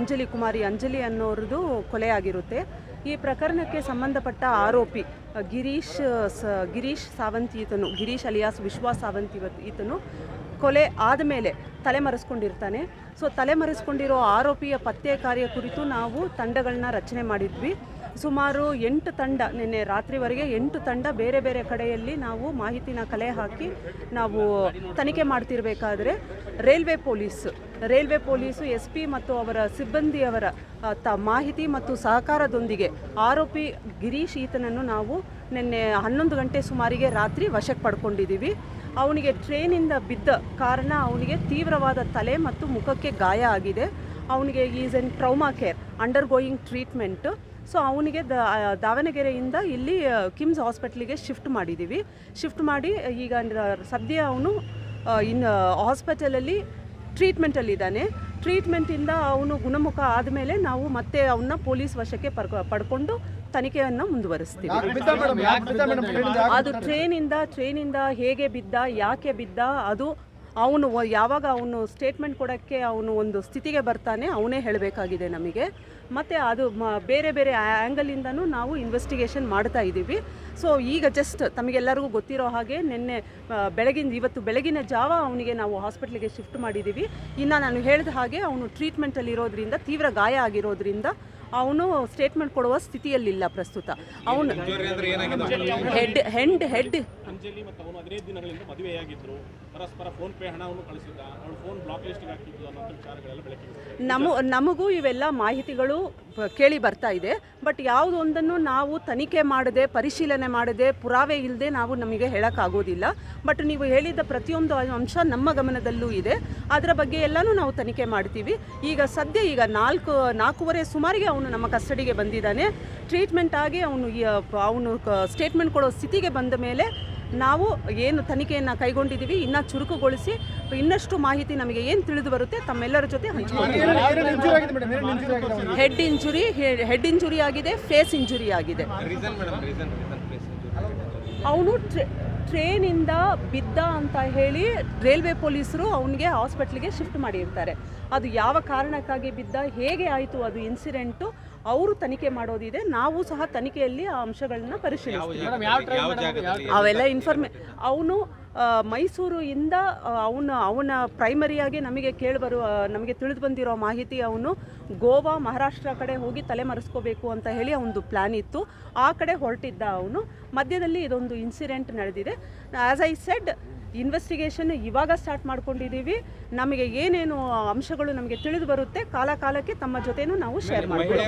ಅಂಜಲಿ ಕುಮಾರಿ ಅಂಜಲಿ ಅನ್ನೋರದು ಕೊಲೆ ಆಗಿರುತ್ತೆ ಈ ಪ್ರಕರಣಕ್ಕೆ ಸಂಬಂಧಪಟ್ಟ ಆರೋಪಿ ಗಿರೀಶ್, ಸ, ಗಿರೀಶ್ ಸಾವಂತ್ ಈತನು, ಗಿರೀಶ್ ಅಲಿಯಾಸ್ ವಿಶ್ವಾಸ್ ಸಾವಂತ್ ಇವತ್ತು ಈತನು ಕೊಲೆ ಆದಮೇಲೆ ತಲೆಮರೆಸ್ಕೊಂಡಿರ್ತಾನೆ. ಸೊ ತಲೆಮರೆಸ್ಕೊಂಡಿರೋ ಆರೋಪಿಯ ಪತ್ತೆ ಕಾರ್ಯ ಕುರಿತು ನಾವು ತಂಡಗಳನ್ನ ರಚನೆ ಮಾಡಿದ್ವಿ. ಸುಮಾರು ಎಂಟು ತಂಡ, ನಿನ್ನೆ ರಾತ್ರಿವರೆಗೆ ಎಂಟು ತಂಡ ಬೇರೆ ಬೇರೆ ಕಡೆಯಲ್ಲಿ ನಾವು ಮಾಹಿತಿನ ಕಲೆ ಹಾಕಿ ನಾವು ತನಿಖೆ ಮಾಡ್ತಿರ್ಬೇಕಾದ್ರೆ railway police, railway police, S P ಮತ್ತು ಅವರ ಸಿಬ್ಬಂದಿಯವರ ತ ಮಾಹಿತಿ ಮತ್ತು ಸಹಕಾರದೊಂದಿಗೆ ಆರೋಪಿ ಗಿರೀಶ್ ಈತನನ್ನು ನಾವು ನಿನ್ನೆ ಹನ್ನೊಂದು ಗಂಟೆ ಸುಮಾರಿಗೆ ರಾತ್ರಿ ವಶಕ್ಕೆ ಪಡ್ಕೊಂಡಿದ್ದೀವಿ. ಅವನಿಗೆ ಟ್ರೈನಿಂದ ಬಿದ್ದ ಕಾರಣ ಅವನಿಗೆ ತೀವ್ರವಾದ ತಲೆ ಮತ್ತು ಮುಖಕ್ಕೆ ಗಾಯ ಆಗಿದೆ. ಅವನಿಗೆ is in trauma care undergoing treatment so ಅವನಿಗೆ ದಾವಣಗೆರೆಯಿಂದ ಇಲ್ಲಿ ಕಿಮ್ಸ್ ಹಾಸ್ಪಿಟ್ಲಿಗೆ ಶಿಫ್ಟ್ ಮಾಡಿದ್ದೀವಿ ಶಿಫ್ಟ್ ಮಾಡಿ ಈಗ ಸದ್ಯ ಅವನು ಇನ್ನು ಹಾಸ್ಪಿಟಲಲ್ಲಿ ಟ್ರೀಟ್ಮೆಂಟಲ್ಲಿದ್ದಾನೆ ಟ್ರೀಟ್ಮೆಂಟಿಂದ ಅವನು ಗುಣಮುಖ ಆದಮೇಲೆ ನಾವು ಮತ್ತೆ ಅವನ್ನ ಪೊಲೀಸ್ ವಶಕ್ಕೆ ಪಡ್ಕೊ ಪಡ್ಕೊಂಡು ತನಿಖೆಯನ್ನು ಮುಂದುವರಿಸ್ತೀವಿ. ಅದು ಟ್ರೈನಿಂದ ಟ್ರೈನಿಂದ ಹೇಗೆ ಬಿದ್ದ ಯಾಕೆ ಬಿದ್ದ ಅದು ಅವನು ಯಾವಾಗ ಅವನು ಸ್ಟೇಟ್ಮೆಂಟ್ ಕೊಡೋಕ್ಕೆ ಅವನು ಒಂದು ಸ್ಥಿತಿಗೆ ಬರ್ತಾನೆ, ಅವನೇ ಹೇಳಬೇಕಾಗಿದೆ ನಮಗೆ. ಮತ್ತು ಅದು ಬೇರೆ ಬೇರೆ ಆ್ಯಂಗಲಿಂದನೂ ನಾವು ಇನ್ವೆಸ್ಟಿಗೇಷನ್ ಮಾಡ್ತಾ ಇದ್ದೀವಿ. ಸೊ ಈಗ ಜಸ್ಟ್ ತಮಗೆಲ್ಲರಿಗೂ ಗೊತ್ತಿರೋ ಹಾಗೆ ನಿನ್ನೆ ಬೆಳಗಿನ ಇವತ್ತು ಬೆಳಗಿನ ಜಾವ ಅವನಿಗೆ ನಾವು ಹಾಸ್ಪಿಟ್ಲಿಗೆ ಶಿಫ್ಟ್ ಮಾಡಿದ್ದೀವಿ. ಇನ್ನು ನಾನು ಹೇಳಿದ ಹಾಗೆ ಅವನು ಟ್ರೀಟ್ಮೆಂಟಲ್ಲಿರೋದ್ರಿಂದ ತೀವ್ರ ಗಾಯ ಆಗಿರೋದ್ರಿಂದ ಅವನು ಸ್ಟೇಟ್ಮೆಂಟ್ ಕೊಡುವ ಸ್ಥಿತಿಯಲ್ಲಿಲ್ಲ ಪ್ರಸ್ತುತ. ಅವನು ಹೆಡ್ ಹೆಂಡ್ ಹೆಡ್ ಅಂಜಲಿ ಮತ್ತು ಅವನು ಹದಿನೈದು ದಿನಗಳಿಂದ ಮದುವೆಯಾಗಿದ್ರು. ಪರಸ್ಪರ ಫೋನ್ ಪೇ ಹಣವನ್ನು ಕಳಿಸಿದ್ದ. ಅವಳು ಫೋನ್ ಬ್ಲಾಕ್ ಲಿಸ್ಟಿಗೆ ಹಾಕಿದ್ದು ಅನ್ನೋ ವಿಚಾರಗಳೆಲ್ಲ ಬೆಳಕಿಗೆ ನಮ್ಮ ನಮ, ನಮಗೂ ಇವೆಲ್ಲ ಮಾಹಿತಿಗಳು ಕೇಳಿ ಬರ್ತಾ ಇದೆ. ಬಟ್ ಯಾವುದೊಂದನ್ನು ನಾವು ತನಿಖೆ ಮಾಡದೆ, ಪರಿಶೀಲನೆ ಮಾಡದೆ, ಪುರಾವೆ ಇಲ್ಲದೆ ನಾವು ನಮಗೆ ಹೇಳೋಕ್ಕಾಗೋದಿಲ್ಲ. ಬಟ್ ನೀವು ಹೇಳಿದ ಪ್ರತಿಯೊಂದು ಅಂಶ ನಮ್ಮ ಗಮನದಲ್ಲೂ ಇದೆ. ಅದರ ಬಗ್ಗೆ ಎಲ್ಲನೂ ನಾವು ತನಿಖೆ ಮಾಡ್ತೀವಿ. ಈಗ ಸದ್ಯ ಈಗ ನಾಲ್ಕು, ನಾಲ್ಕೂವರೆ ಸುಮಾರಿಗೆ ಅವನು ನಮ್ಮ ಕಸ್ಟಡಿಗೆ ಬಂದಿದ್ದಾನೆ. ಟ್ರೀಟ್ಮೆಂಟ್ ಆಗಿ ಅವನು ಅವನು ಸ್ಟೇಟ್ಮೆಂಟ್ ಕೊಡೋ ಸ್ಥಿತಿಗೆ ಬಂದ ಮೇಲೆ ನಾವು ಏನು ತನಿಖೆಯನ್ನು ಕೈಗೊಂಡಿದ್ದೀವಿ ಇನ್ನೂ ಚುರುಕುಗೊಳಿಸಿ ಇನ್ನಷ್ಟು ಮಾಹಿತಿ ನಮಗೆ ಏನು ತಿಳಿದು ಬರುತ್ತೆ ತಮ್ಮೆಲ್ಲರ ಜೊತೆ? ಹೆಡ್ ಇಂಜುರಿ ಹೆಡ್ ಇಂಜುರಿ ಆಗಿದೆ ಫೇಸ್ ಇಂಜುರಿ ಆಗಿದೆ ಅವನು ಟ್ರೈನಿಂದ ಬಿದ್ದ ಅಂತ ಹೇಳಿ ರೈಲ್ವೆ ಪೊಲೀಸರು ಅವನಿಗೆ ಹಾಸ್ಪಿಟ್ಲಿಗೆ ಶಿಫ್ಟ್ ಮಾಡಿರ್ತಾರೆ. ಅದು ಯಾವ ಕಾರಣಕ್ಕಾಗಿ ಬಿದ್ದ ಹೇಗೆ ಆಯಿತು ಅದು ಇನ್ಸಿಡೆಂಟು ಅವರು ತನಿಖೆ ಮಾಡೋದಿದೆ. ನಾವು ಸಹ ತನಿಖೆಯಲ್ಲಿ ಆ ಅಂಶಗಳನ್ನ ಪರಿಶೀಲಿಸ್ತೀವಿ. ಅವೆಲ್ಲ ಇನ್ಫಾರ್ಮೇ ಅವನು ಮೈಸೂರು ಇಂದ ಅವನ ಅವನ ಪ್ರೈಮರಿಯಾಗಿ ನಮಗೆ ಕೇಳಿಬರುವ ನಮಗೆ ತಿಳಿದು ಬಂದಿರೋ ಮಾಹಿತಿ ಅವನು ಗೋವಾ ಮಹಾರಾಷ್ಟ್ರ ಕಡೆ ಹೋಗಿ ತಲೆ ಮರೆಸ್ಕೋಬೇಕು ಅಂತ ಹೇಳಿ ಅವನದು ಪ್ಲ್ಯಾನ್ ಇತ್ತು. ಆ ಕಡೆ ಹೊರಟಿದ್ದ ಅವನು. ಮಧ್ಯದಲ್ಲಿ ಇದೊಂದು ಇನ್ಸಿಡೆಂಟ್ ನಡೆದಿದೆ. ಆ್ಯಸ್ ಐ ಸೆಡ್ ಇನ್ವೆಸ್ಟಿಗೇಷನ್ ಇವಾಗ ಸ್ಟಾರ್ಟ್ ಮಾಡ್ಕೊಂಡಿದ್ದೀವಿ ನಮಗೆ ಏನೇನು ಅಂಶಗಳು ನಮಗೆ ತಿಳಿದು ಬರುತ್ತೆ ಕಾಲ ಕಾಲಕ್ಕೆ ತಮ್ಮ ಜೊತೆನೂ ನಾವು ಶೇರ್ ಮಾಡ್ತೀವಿ